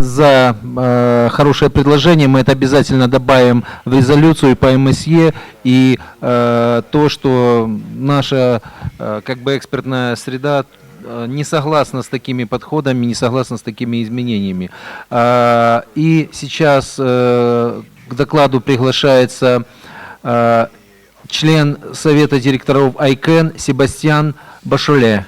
За э, хорошее предложение мы это обязательно добавим в резолюцию по МСЕ и э, то, что наша э, как бы экспертная среда э, не согласна с такими подходами, не согласна с такими изменениями. А, И сейчас э, к докладу приглашается э, член Совета директоров ICANN Себастьян Башоле.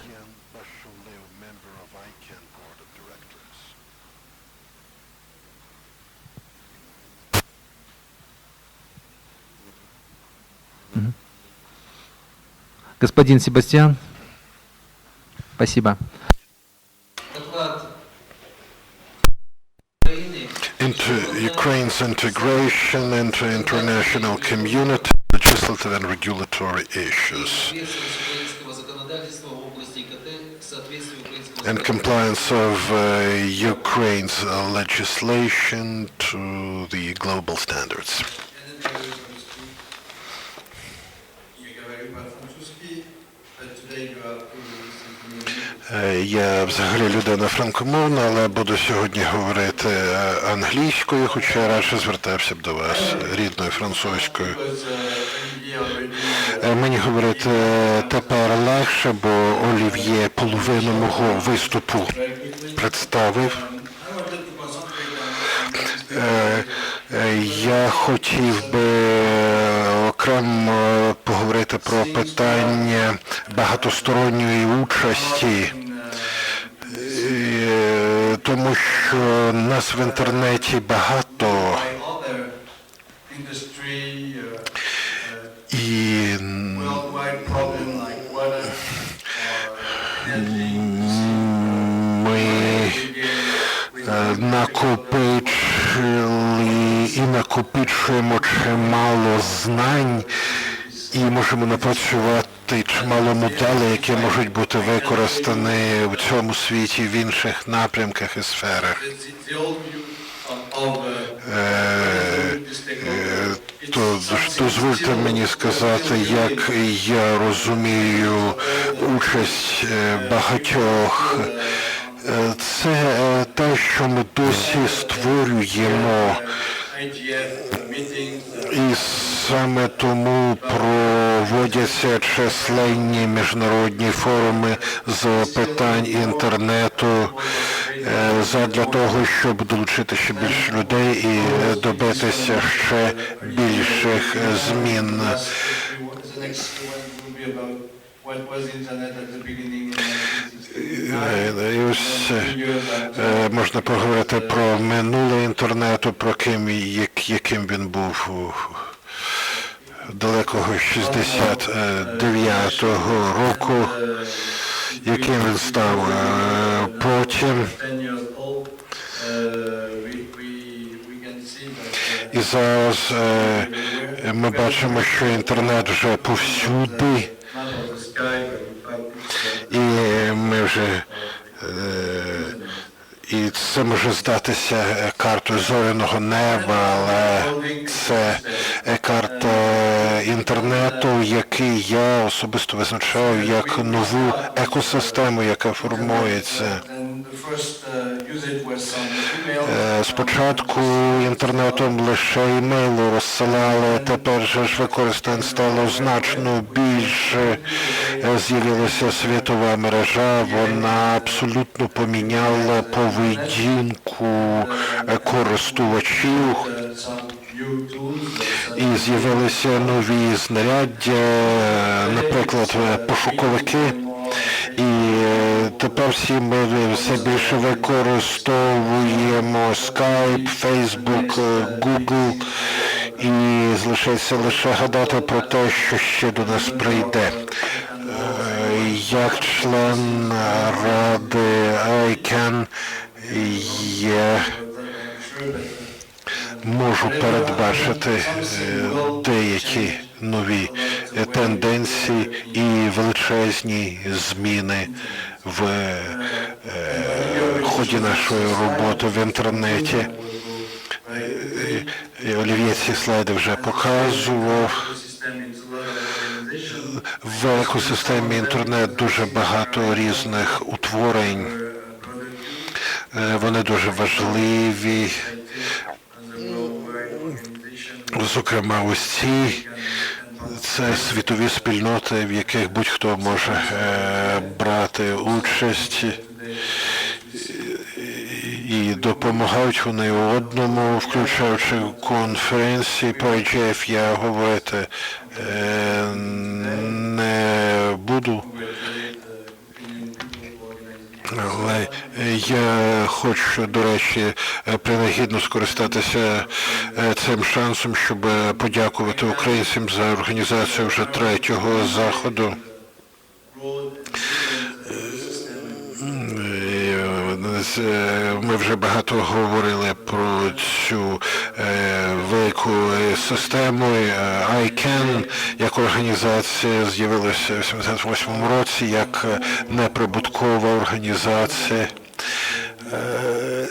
Господин Себастьян, спасибо. into Ukraine's integration into international community, legislative and regulatory issues, and compliance of uh, Ukraine's uh, legislation to the global standards. Я взагалі людина франкомовна, але буду сьогодні говорити е, англійською, хоча я радше звертався б до вас рідною французькою. Е, Мені говорити е, тепер легше, бо Олів'є половину мого виступу представив. Е, е, Я хотів би е, окремо поговорити про питання багатосторонньої участі, Е, тому що нас в інтернеті багато. І ми е, накопичили і накопичуємо чимало знань і можемо напрацювати чимало моделей, які можуть бути використані в цьому світі в інших напрямках і сферах. Е. It's То дозвольте мені сказати, як я розумію участь е, багатьох. Е, Це е, те, що ми досі створюємо, і саме тому проводяться численні міжнародні форуми з питань інтернету е, задля того, щоб долучити ще більше людей і добитися ще більших змін. What was internet at the beginning. Е, І ось е, можна поговорити про минуле інтернету, про ким як, яким він був у далекого 69-го року, яким він став е, потім. 10 years old, we, we, we can see that І зараз е, ми бачимо, що інтернет вже повсюди, і е, і це може здатися е, картою зоряного неба, але це е, карта інтернету, який я особисто визначаю як нову екосистему, яка формується. Спочатку інтернетом лише імейли розсилали, тепер же ж використань стало значно більше. З'явилася світова мережа, вона абсолютно поміняла поведінку е, користувачів. І з'явилися нові знаряддя, наприклад, е, пошуковики. І е, тепер всі ми все більше використовуємо Skype, Facebook, Google. І залишається лише гадати про те, що ще до нас прийде. Як член ради ICANN я можу передбачити е, деякі нові тенденції і величезні зміни в е, ході нашої роботи в інтернеті. Е, Олів'є ці слайди вже показував. В екосистемі інтернет дуже багато різних утворень. Е, Вони дуже важливі, зокрема ось ці. Це світові спільноти, в яких будь-хто може е, брати участь. І допомагають вони одному, включаючи конференції по IGF, я говорити е, буду. Але я хочу, до речі, принагідно скористатися е, цим шансом, щоб подякувати українцям за організацію вже третього заходу. Е, з- е, Ми вже багато говорили про цю е, велику е, систему. Е, ICANN як організація з'явилася в 78 році як е, неприбуткова організація. Е,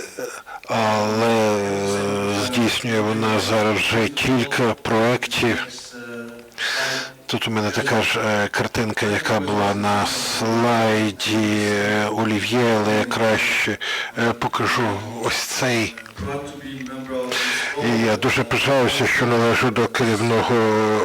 Але е, здійснює вона зараз вже кілька проєктів. Тут у мене така ж е, картинка, яка була на слайді е, Олів'є, але я краще е, покажу ось цей. І я дуже пишаюся, що належу до керівного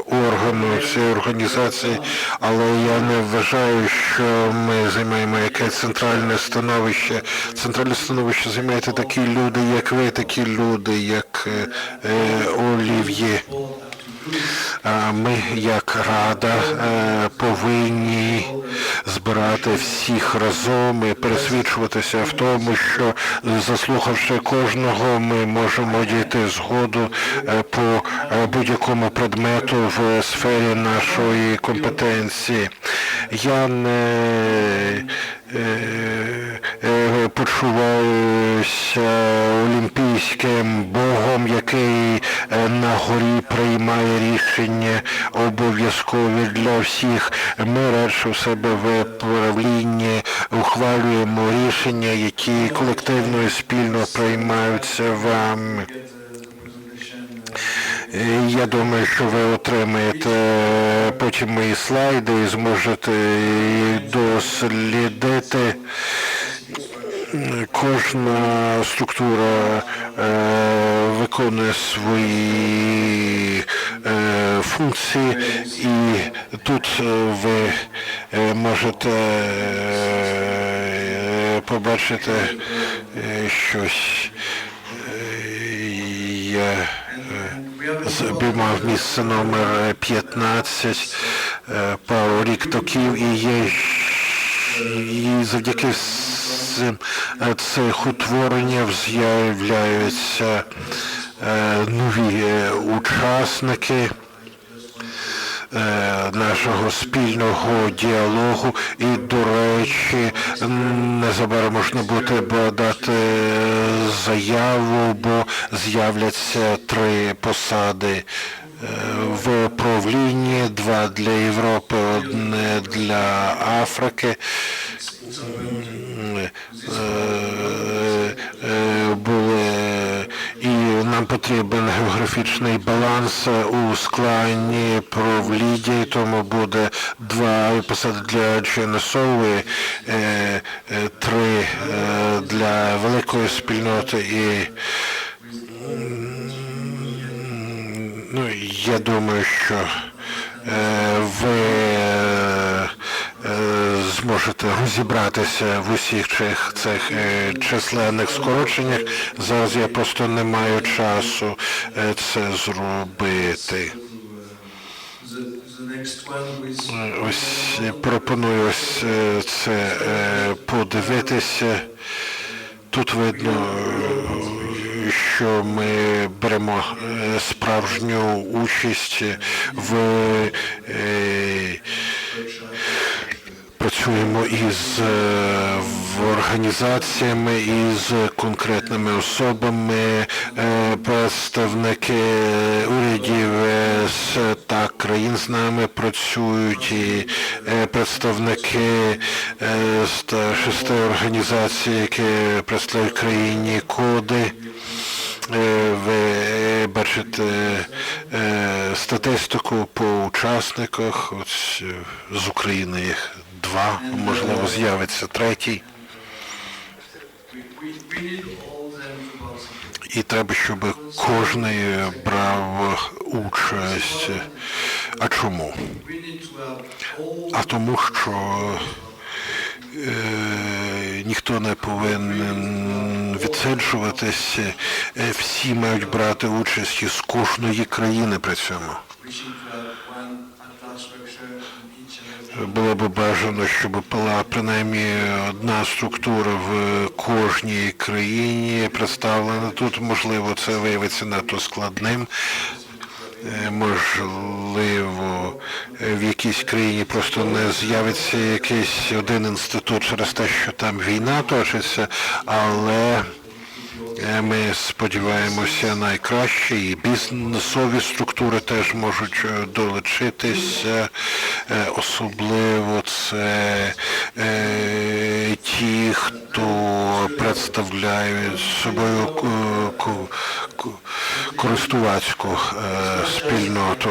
органу цієї організації, але я не вважаю, що ми займаємо якесь центральне становище. Центральне становище займаєте такі люди, як ви, такі люди, як е, Олів'є. Ми, як рада, е, повинні збирати всіх разом і пересвідчуватися в тому, що заслухавши кожного, ми можемо дійти згоду е, по е, будь-якому предмету в сфері нашої компетенції. Я не почуваюся олімпійським богом, який е, на горі приймає рішення обов'язкові для всіх. Ми радше в себе в правлінні ухвалюємо рішення, які колективно і спільно приймаються вами. Е, Я думаю, що ви отримаєте е, потім мої слайди і зможете їх дослідити. Кожна структура е, виконує свої е, функції, і тут е, ви е, можете е, побачити е, щось. Е, Обіймав місце номер 15 е, пару рік токів і є і завдяки е, цих утворенням з'являються е, нові е, учасники нашого спільного діалогу. І, до речі, незабаром можна буде подати заяву, бо з'являться три посади е, в правлінні, два для Європи, одне для Африки. М, е, е, Були і нам потрібен географічний баланс у складі правління, тому буде два посади для ЧНСО, і, е, е, три е, для великої спільноти і Ну, я думаю, що е, ви е, зможете розібратися в усіх цих цих е, численних скороченнях. Зараз я просто не маю часу е, це зробити. Ось е, пропоную ось це подивитися. Тут видно, що ми беремо справжню участь в працюємо із е, організаціями, із конкретними особами, е, представники урядів та країн з нами працюють, і е, представники е, з та шести організацій, які представляють країні коди. Е, Ви бачите е, статистику по учасниках. Ось е, з України їх два, можливо, з'явиться третій. І треба, щоб кожен брав участь. А чому? А тому, що е, ніхто не повинен відсиджуватися, е, всі мають брати участь із кожної країни при цьому. Було б бажано, щоб була принаймні одна структура в кожній країні представлена. Тут, можливо, це виявиться надто складним. Е, Можливо, в якійсь країні просто не з'явиться якийсь один інститут через те, що там війна точиться, але Ми сподіваємося найкраще, і бізнесові структури теж можуть е, долучитися. Е, Особливо це е, ті, хто представляють собою ку- ку- ку- користувацьку е, спільноту.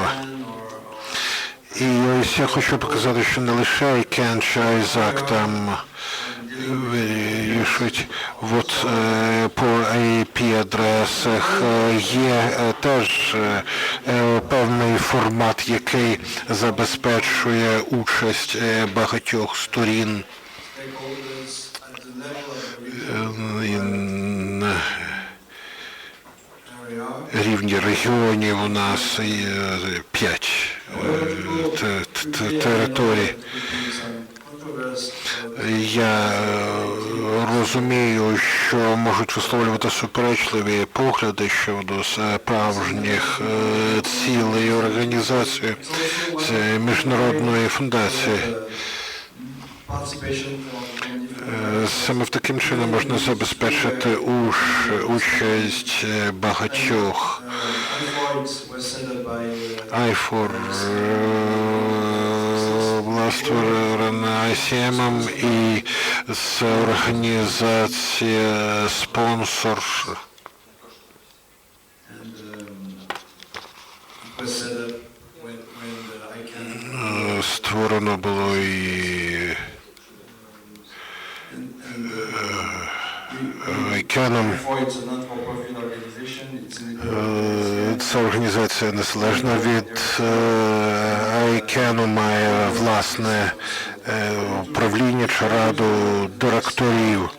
І ось я хочу показати, що не лише ICANN чи там вирішують. От е, по IP-адресах е, є е, теж певний формат, який забезпечує участь багатьох сторін. рівні регіонів у нас п'ять те- те- територій. Я е, розумію, що можуть висловлювати суперечливі погляди щодо справжніх е, цілей організації міжнародної фундації. Е, Саме в таким чином можна забезпечити участь багатьох. Була створена ICM і з організація спонсор е, створено було і ICANN. Е, Ця організація незалежна від е, ICANN, має власне е, управління чи раду директорів.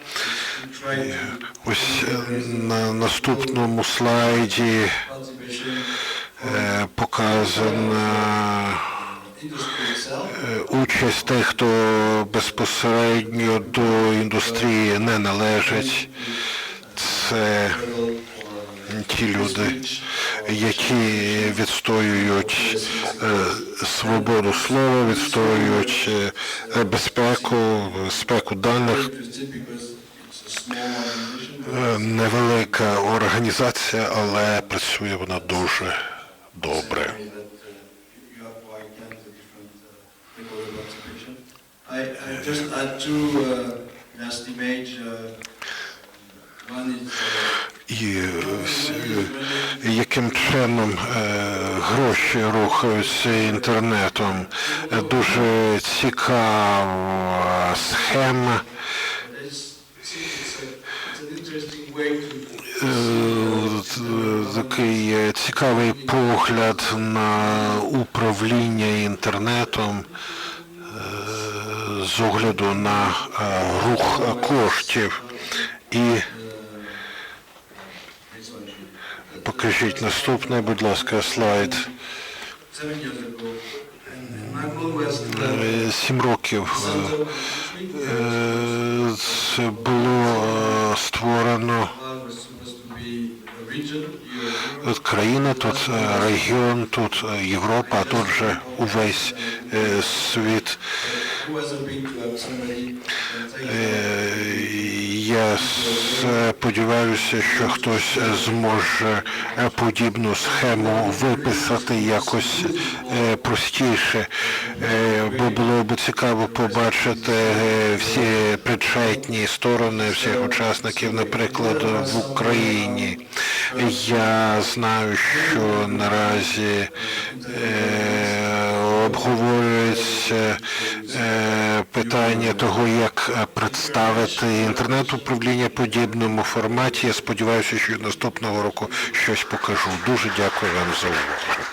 Ось е, на наступному слайді показана участь тих, хто безпосередньо до індустрії не належить. Це ті люди, які відстоюють е, свободу слова, відстоюють е, безпеку, безпеку даних. Е, Невелика організація, але працює вона дуже добре. І е, яким чином е, гроші рухаються інтернетом. Е, Дуже цікава схема. Е, Такий е, цікавий погляд на управління інтернетом е, з огляду на е, рух коштів. І покажіть наступний, будь ласка, слайд. Е, Сім років е, це було е, створено тут країна, тут регіон, тут Європа, а тут же увесь світ. was сподіваюся, що хтось зможе е, подібну схему виписати якось е, простіше, Е, бо було б цікаво побачити всі причетні сторони всіх учасників, наприклад, в Україні. Я знаю, що наразі обговорюється питання того, як е, представити інтернет-управління подібному форматі. Я сподіваюся, що наступного року щось покажу. Дуже дякую вам за увагу.